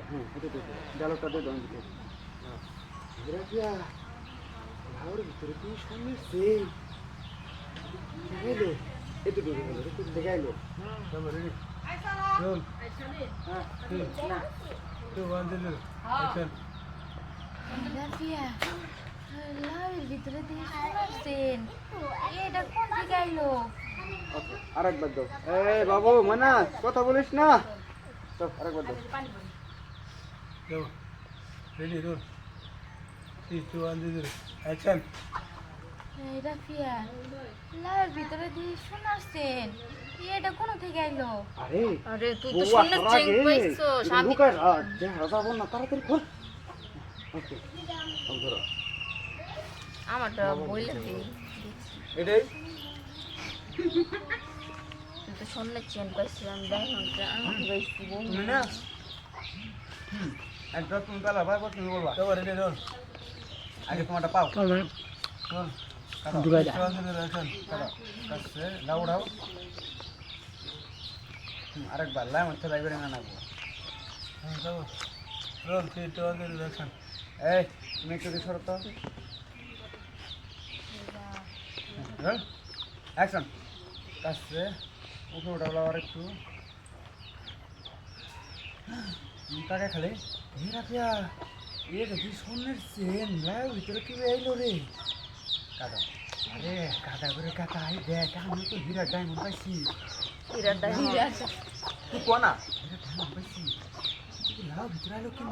হ্যাঁ এটা দেখো ডায়লগটা দে দম দিতে গ্রাফিয়া লাউর ভিতরে দেখাইলো হ্যাঁ রাফিয়া লাউয়ের ভিতরে থেকে আইলো ওকে আরেকবার দাও। এই বাবু মানা কথা বলিস না? তো আরেকবার দাও। এই রাফিয়া লাউয়ের ভিতরে দিয়ে শোনাচ্ছেন এটা কোন থেকে আইলো? আরে আরে তুই তো বউ শুনে আসার চেক আগে পাইছো এটা লুকায় রাখ যে হাজাবো না তাড়াতাড়ি খোল। ওকে ধরো। আমারটা বইলে দে। এটাই? তুই তো শুনে চেন পাইছিস আমি যে আমি পাইছি তুমি না? একদম তুমি তাহলে ভাই তুমি বলবা। আগে তোমারটা পাও। ঢুকাই লাউড়াও আরেকবার লাই মধ্যে লাইবে না নাগো এই তুমি একটু দিয়ে সরো তো। অ্যাকশন কাছে উপরে উঠাবো আবার একটু। তাকে খালি? হে রাফিয়া এ দেখি সোনের চেন ভিতরে কি এলো রে? কাদা আরে কাদা করে কাদা আই দেখ আমি তো হীরা ডায়মন্ড পাইছি হিরাটা হিরা তুই কোনা হীরা ডায়মন্ড পাইছি লাউ ভিতরে এলো কেন